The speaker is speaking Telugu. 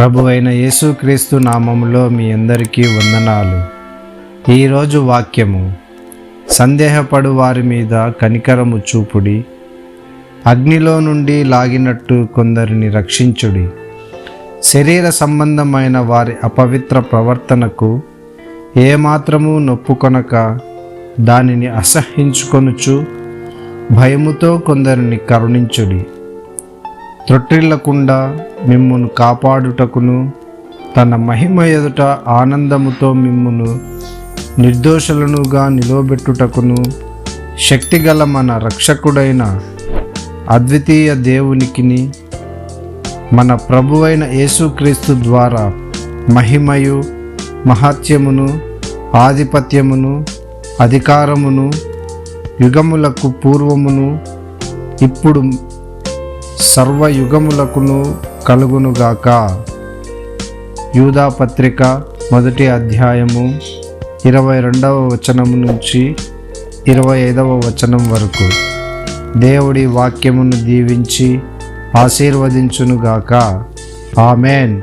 ప్రభు అయిన యేసుక్రీస్తు నామములో మీ అందరికీ వందనాలు. ఈరోజు వాక్యము సందేహపడు వారి మీద కనికరము చూపుడి అగ్నిలో నుండి లాగినట్టు కొందరిని రక్షించుడి. శరీర సంబంధమైన వారి అపవిత్ర ప్రవర్తనకు ఏమాత్రము నొప్పుకొనక దానిని అసహ్యించుకొనుచు భయముతో కొందరిని కరుణించుడి. త్రొట్టిల్లకుండా మిమ్మును కాపాడుటకును తన మహిమ ఎదుట ఆనందముతో మిమ్మును నిర్దోషులనుగా నిలవబెట్టుటకును శక్తిగల మన రక్షకుడైన అద్వితీయ దేవునికిని మన ప్రభువైన యేసుక్రీస్తు ద్వారా మహిమయు మహాత్యమును ఆధిపత్యమును అధికారమును యుగములకు పూర్వమును ఇప్పుడు సర్వయుగములకును కలుగునుగాక. యూదా పత్రిక మొదటి అధ్యాయము ఇరవై రెండవ వచనము నుంచి ఇరవై ఐదవ వచనం వరకు. దేవుడి వాక్యమును దీవించి ఆశీర్వదించునుగాక. ఆమెన్.